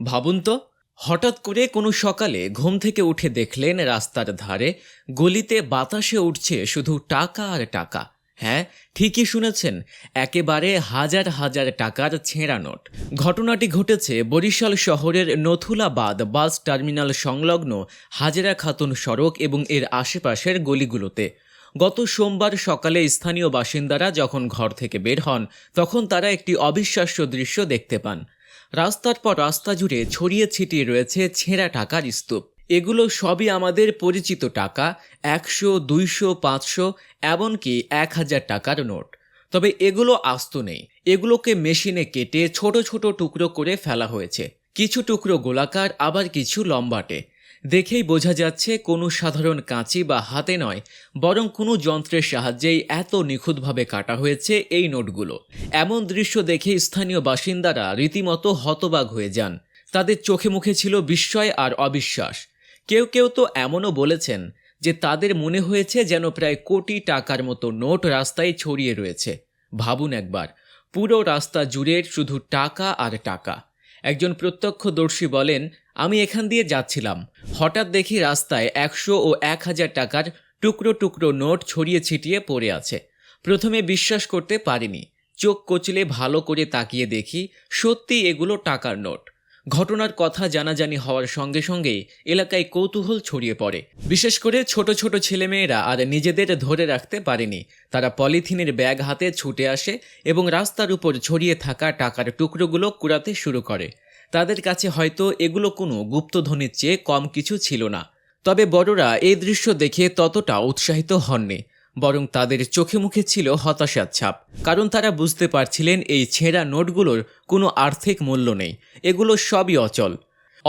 ভাবুন তো, হঠাৎ করে কোনো সকালে ঘুম থেকে উঠে দেখলেন রাস্তার ধারে গলিতে বাতাসে উঠছে শুধু টাকা আর টাকা। হ্যাঁ ঠিকই শুনেছেন, একেবারে হাজার হাজার টাকার ছেঁড়া নোট। ঘটনাটি ঘটেছে বরিশাল শহরের নথুলাবাদ বাস টার্মিনাল সংলগ্ন হাজেরা খাতুন সড়ক এবং এর আশেপাশের গলিগুলোতে। গত সোমবার সকালে স্থানীয় বাসিন্দারা যখন ঘর থেকে বের হন, তখন তারা একটি অবিশ্বাস্য দৃশ্য দেখতে পান। রাস্তার পর রাস্তা জুড়ে ছড়িয়ে ছিটিয়ে রয়েছে ছেঁড়া টাকার স্তূপ। এগুলো সবই আমাদের পরিচিত টাকা, একশো, দুইশো, পাঁচশো, এমনকি এক হাজার টাকার নোট। তবে এগুলো আস্ত নেই। এগুলোকে মেশিনে কেটে ছোট ছোট টুকরো করে ফেলা হয়েছে। কিছু টুকরো গোলাকার, আবার কিছু লম্বাটে। দেখেই বোঝা যাচ্ছে কোনো সাধারণ কাঁচি বা হাতে নয়, বরং কোনো যন্ত্রের সাহায্যেই এত নিখুঁতভাবে কাটা হয়েছে এই নোটগুলো। এমন দৃশ্য দেখে স্থানীয় বাসিন্দারা রীতিমতো হতবাক হয়ে যান। তাদের চোখে মুখে ছিল বিস্ময় আর অবিশ্বাস। কেউ কেউ তো এমনও বলেছেন যে তাদের মনে হয়েছে যেন প্রায় কোটি টাকার মতো নোট রাস্তায় ছড়িয়ে রয়েছে। ভাবুন একবার, পুরো রাস্তা জুড়ে শুধু টাকা আর টাকা। একজন প্রত্যক্ষদর্শী বলেন আমি এখান দিয়ে যাচ্ছিলাম। হঠাৎ দেখি রাস্তায় একশো ও এক হাজার টাকার টুকরো টুকরো নোট ছড়িয়ে ছিটিয়ে পড়ে আছে। প্রথমে বিশ্বাস করতে পারিনি। চোখ কচলে ভালো করে তাকিয়ে দেখি সত্যি এগুলো টাকার নোট। ঘটনার কথা জানাজানি হওয়ার সঙ্গে সঙ্গেই এলাকায় কৌতূহল ছড়িয়ে পড়ে। বিশেষ করে ছোট ছোট ছেলেমেয়েরা আর নিজেদের ধরে রাখতে পারেনি। তারা পলিথিনের ব্যাগ হাতে ছুটে আসে এবং রাস্তার উপর ছড়িয়ে থাকা টাকার টুকরোগুলো কুড়াতে শুরু করে। তাদের কাছে হয়তো এগুলো কোনো গুপ্তধনের চেয়ে কম কিছু ছিল না। তবে বড়রা এই দৃশ্য দেখে ততটা উৎসাহিত হননি, বরং তাদের চোখে মুখে ছিল হতাশার ছাপ। কারণ তারা বুঝতে পারছিলেন এই ছেঁড়া নোটগুলোর কোনো আর্থিক মূল্য নেই, এগুলো সবই অচল।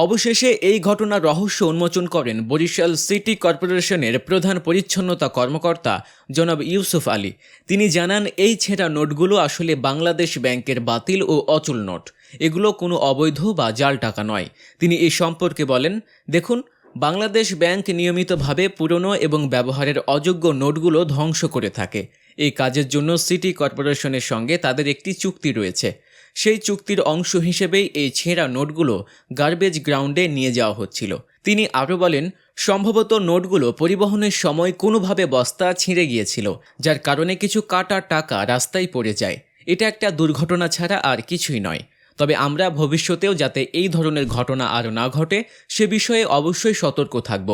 অবশেষে এই ঘটনার রহস্য উন্মোচন করেন বরিশাল সিটি কর্পোরেশনের প্রধান পরিচ্ছন্নতা কর্মকর্তা জনাব ইউসুফ আলী। তিনি জানান, এই ছেঁড়া নোটগুলো আসলে বাংলাদেশ ব্যাংকের বাতিল ও অচল নোট। এগুলো কোনো অবৈধ বা জাল টাকা নয়। তিনি এই সম্পর্কে বলেন, দেখুন, বাংলাদেশ ব্যাংক নিয়মিতভাবে পুরনো এবং ব্যবহারের অযোগ্য নোটগুলো ধ্বংস করে থাকে। এই কাজের জন্য সিটি কর্পোরেশনের সঙ্গে তাদের একটি চুক্তি রয়েছে। সেই চুক্তির অংশ হিসেবেই এই ছেঁড়া নোটগুলো গার্বেজ গ্রাউন্ডে নিয়ে যাওয়া হচ্ছিল। তিনি আরও বলেন, সম্ভবত নোটগুলো পরিবহনের সময় কোনোভাবে বস্তা ছিঁড়ে গিয়েছিল, যার কারণে কিছু কাটা টাকা রাস্তায় পড়ে যায়। এটা একটা দুর্ঘটনা ছাড়া আর কিছুই নয়। তবে আমরা ভবিষ্যতেও যাতে এই ধরনের ঘটনা আর না ঘটে, সে বিষয়ে অবশ্যই সতর্ক থাকব।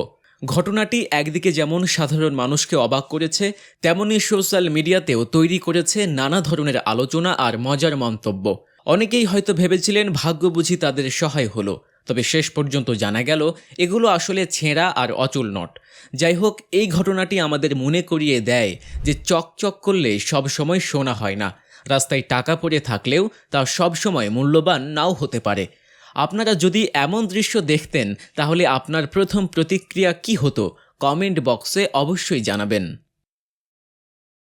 ঘটনাটি একদিকে যেমন সাধারণ মানুষকে অবাক করেছে, তেমনি সোশ্যাল মিডিয়াতেও তৈরি করেছে নানা ধরনের আলোচনা আর মজার মন্তব্য। অনেকেই হয়তো ভেবেছিলেন ভাগ্য বুঝি তাদের সহায় হলো, তবে শেষ পর্যন্ত জানা গেল, এগুলো আসলে ছেঁড়া আর অচল নট। যাই হোক, এই ঘটনাটি আমাদের মনে করিয়ে দেয় যে চকচক করলে সব সময় শোনা হয় না। রাস্তায় টাকা পড়ে থাকলেও তা সবসময় মূল্যবান নাও হতে পারে। আপনারা যদি এমন দৃশ্য দেখতেন, তাহলে আপনার প্রথম প্রতিক্রিয়া কি হতো, কমেন্ট বক্সে অবশ্যই জানাবেন।